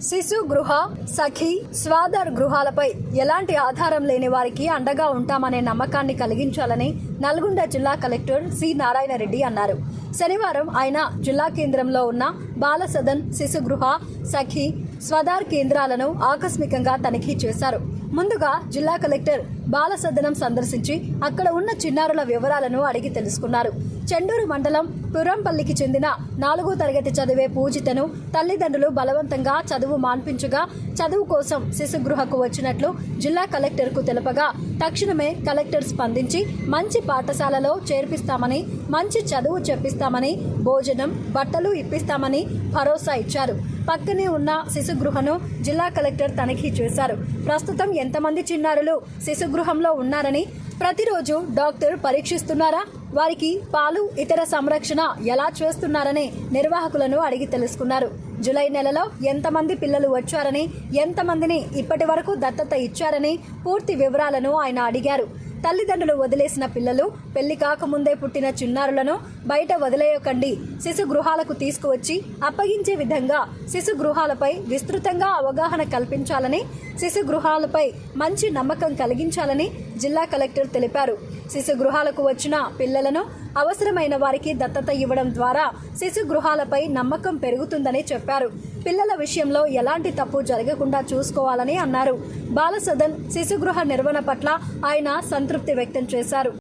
శిశు గృహ సఖి స్వాదర్ గృహాలపై ఎలాంటి ఆధారం లేని వారికి అండగా ఉంటామనే నమ్మకాన్ని కలిగించాలని నల్గొండ జిల్లా కలెక్టర్ సి నారాయణ రెడ్డి అన్నారు. శనివారం ఆయన జిల్లా కేంద్రంలో ఉన్న బాల సదన్ శిశుగృహ సఖి స్వదార్ కేంద్రాలను ఆకస్మికంగా తనిఖీ చేశారు. ముందుగా జిల్లా కలెక్టర్ బాల సదనం సందర్శించి అక్కడ ఉన్న చిన్నారుల వివరాలను అడిగి తెలుసుకున్నారు. చెండూరు మండలం పురంపల్లికి చెందిన నాలుగో తరగతి చదివే పూజితను తల్లిదండ్రులు బలవంతంగా చదువు మాన్పించగా చదువు కోసం శిశుగృహకు వచ్చినట్లు జిల్లా కలెక్టర్కు తెలుపగా తక్షణమే కలెక్టర్ స్పందించి మంచి పాఠశాలలో చేర్పిస్తామని మంచి చదువు చెప్పిస్తామని భోజనం బట్టలు ఇప్పిస్తామని భరోసా ఇచ్చారు. పక్కనే ఉన్న శిశుగృహను జిల్లా కలెక్టర్ తనిఖీ చేశారు. ప్రస్తుతం ఎంతమంది చిన్నారులు శిశుగృహంలో ఉన్నారని ప్రతిరోజు డాక్టర్ పరీక్షిస్తున్నారా? వారికి పాలు ఇతర సంరక్షణ ఎలా చేస్తున్నారని నిర్వాహకులను అడిగి తెలుసుకున్నారు. జూలై నెలలో ఎంతమంది పిల్లలు వచ్చారని ఎంతమందిని ఇప్పటి వరకు దత్తత ఇచ్చారని పూర్తి వివరాలను ఆయన అడిగారు. తల్లిదండ్రులు వదిలేసిన పిల్లలు పెళ్ళి కాకముందే పుట్టిన చిన్నారులను బయట వదిలేయకండి. శిశు గృహాలకు తీసుకువచ్చి అప్పగించే విధంగా శిశు గృహాలపై విస్తృతంగా అవగాహన కల్పించాలని శిశు గృహాలపై మంచి నమ్మకం కలిగించాలని జిల్లా కలెక్టర్ తెలిపారు. శిశు గృహాలకు వచ్చిన పిల్లలను అవసరమైన వారికి దత్తత ఇవ్వడం ద్వారా శిశు గృహాలపై నమ్మకం పెరుగుతుందని చెప్పారు. పిల్లల విషయంలో ఎలాంటి తప్పు జరగకుండా చూసుకోవాలని అన్నారు. బాలసదన్ శిశుగృహ నిర్వహణ పట్ల ఆయన సంతృప్తి వ్యక్తం చేశారు.